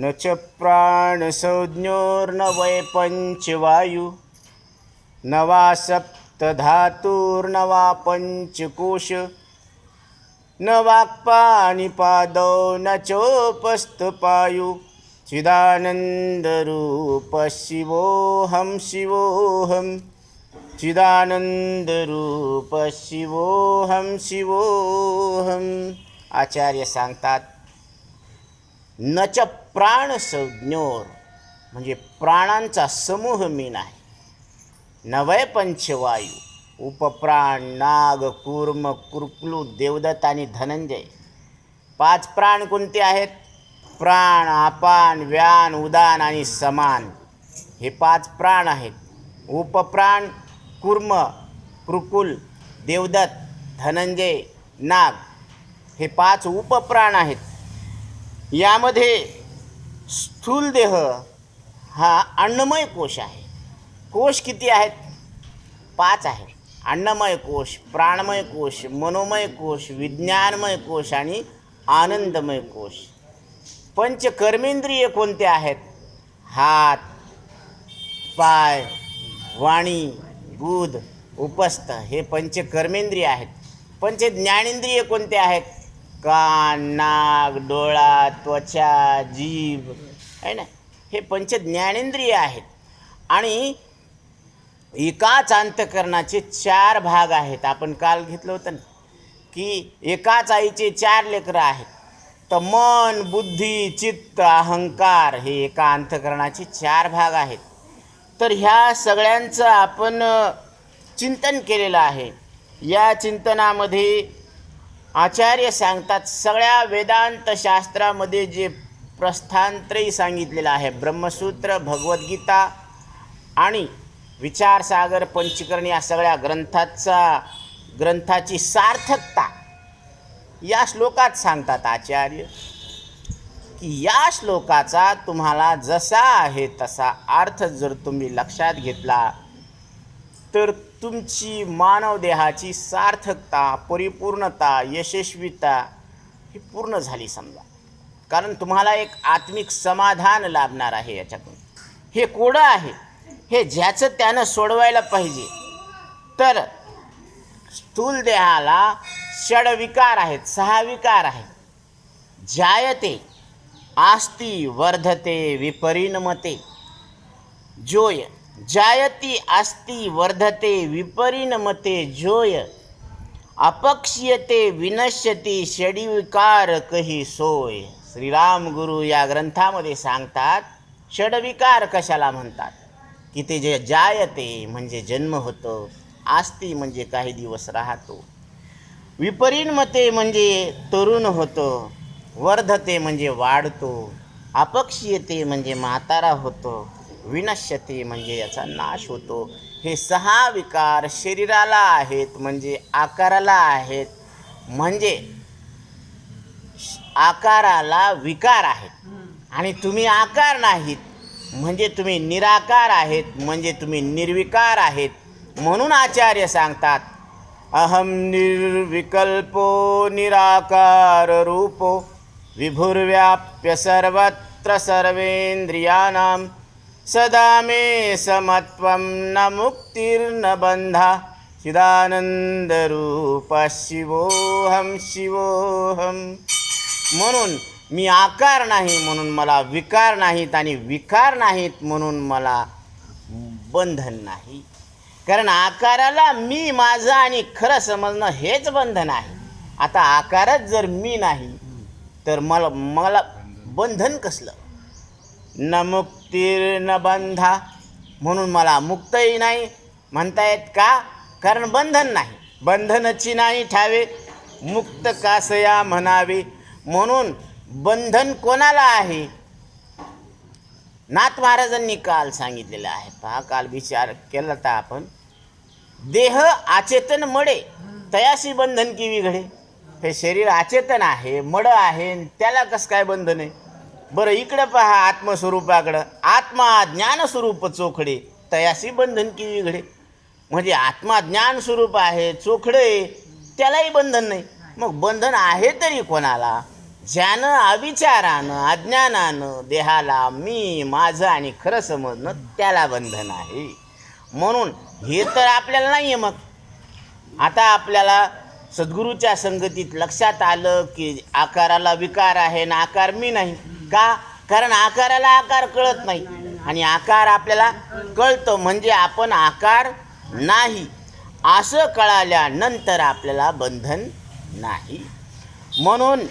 न च प्राणसंज्ञोर्न वै पञ्चवायु न वा सप्तधातुर्न वा पञ्चकोश न वाक्पाणिपादौ न चोपस्तपायु चिदानन्दरूप शिवोऽहं शिवोऽहं चिदानन्दरूप शिवोऽहं शिवोऽहम् आचार्य सांगतात नच प्राण संज्ञोर म्हणजे प्राणांचा समूह मी नाही. नवय पंचवायू उपप्राण नाग कूर्म कुर्कुलू देवदत्त आणि धनंजय. पाच प्राण कोणते आहेत? प्राण आपान व्यान उदान आणि समान. हे पाच प्राण आहेत. उपप्राण कुर्म कृकुल देवदत्त धनंजय नाग. हे पाच उपप्राण आहेत. यामध्ये स्थूल देह हा अन्नमय कोश आहे. कोश किती आहेत? पाच आहेत अन्नमय कोश प्राणमय कोश मनोमय कोश विज्ञानमय कोश आणि आनंदमय कोश. पंचकर्मेंद्रिय कोणते आहेत? हात पाय वाणी बुध उपस्थ हे पंचकर्मेंद्रिय आहेत. पंच ज्ञानेंद्रिय कोणते आहेत? कान नाक डोळा त्वचा जीभ आहे ना? हे पंच ज्ञानेंद्रिय आहेत. आणि एकाच अंतकरणाचे चार भाग आहेत. आपण काल घेतलं होतं ना की एकाच आईचे चार लेकरं आहेत. तर मन बुद्धी चित्त अहंकार हे एका अंतकरणाचे चार भाग आहेत. तर ह्या सगळ्यांचं आपण चिंतन केलेलं आहे. या चिंतनामध्ये आचार्य सांगतात सगळ्या वेदांत शास्त्रामध्ये जे प्रस्थानत्रयी सांगितलेलं आहे ब्रह्मसूत्र भगवद्गीता आणि विचारसागर पंचकरण या सगळ्या ग्रंथाचा ग्रंथाची सार्थकता या श्लोकात सांगतात आचार्य की या श्लोकाचा तुम्हाला जसा आहे तसा अर्थ जर तुम्ही लक्षात घेतला तर तुमची मानव देहाची सार्थकता परिपूर्णता यशस्वीता ही पूर्ण झाली समजा. कारण तुम्हाला एक आत्मिक समाधान लाभणार आहे याच्यातून. हे कोडं आहे. हे ज्याचं त्यानं सोडवायला पाहिजे. तर स्थूल देहाला षडविकार आहेत सहा विकार आहेत. जायते आस्ती वर्धते विपरिणमते. जोय जायती आस्ती वर्धते विपरिणमते जोय. अपक्ष्यते विनश्यती षडविकार कही सोय. श्रीराम गुरु या ग्रंथामध्ये सांगतात षडविकार कशाला म्हणतात? की ते जे जायते म्हणजे जन्म होतो आस्ती म्हणजे काही दिवस राहतो. विपरिणमते म्हणजे तरुण होतो वर्धते म्हणजे वाढतो अपक्षीयते म्हणजे म्हातारा होतो विनश्यते म्हणजे याचा नाश होतो. हे सहा विकार शरीराला आहेत म्हणजे आकाराला आहेत. म्हणजे आकाराला विकार आहेत. आणि तुम्ही आकार नाहीत म्हणजे तुम्ही निराकार आहेत म्हणजे तुम्ही निर्विकार आहेत. म्हणून आचार्य सांगतात अहम निर्विकल्पो निराकार रूपो विभुर्व्याप्य सर्वत्र सर्वेन्द्रियाणां सदा मे समत्वं न मुक्तिर्न बन्धा। चिदानन्दरूप शिवोहम शिवोहम म्हणून मी आकार नाही म्हणून मला विकार नाहीत आणि विकार नाहीत म्हणून मला बंधन नाही. कारण आकाराला मी माझं आणि खरं समजणं हेच बंधन आहे. आता आकारच जर मी नाही तर मला मला बंधन कसलं? न मुक्तीर न बंधा. म्हणून मला मुक्तही नाही म्हणतायत का? कारण बंधन नाही. बंधनची नाही ठावे मुक्त कासया म्हणावे. म्हणून बंधन कोणाला आहे? नाथ महाराजांनी काल सांगितलेलं आहे. पहा काल विचार केला तर आपण. देह आचेतन मडे. तयाशी बंधन की विघडे हे शरीर आचेतन आहे मड आहे त्याला कसं काय बंधन आहे? बरं इकडं पहा आत्मस्वरूपाकडं. आत्मा ज्ञानस्वरूप चोखडे. तयाशी बंधन की विघडे म्हणजे आत्मा ज्ञान स्वरूप आहे चोखडे त्यालाही बंधन नाही. मग बंधन आहे तरी कोणाला? ज्यानं अविचारानं अज्ञानानं देहाला मी माझं आणि खरं समजणं त्याला बंधन आहे. म्हणून हे तर आपल्याला नाही आहे मग. आता आपल्याला सद्गुरूच्या संगतीत लक्षात आलं की आकाराला विकार आहे ना आकार मी नाही. का? कारण आकाराला आकार कळत नाही. आणि आकार आपल्याला कळतो म्हणजे आपण आकार नाही. असं कळाल्यानंतर आपल्याला बंधन नाही. म्हणून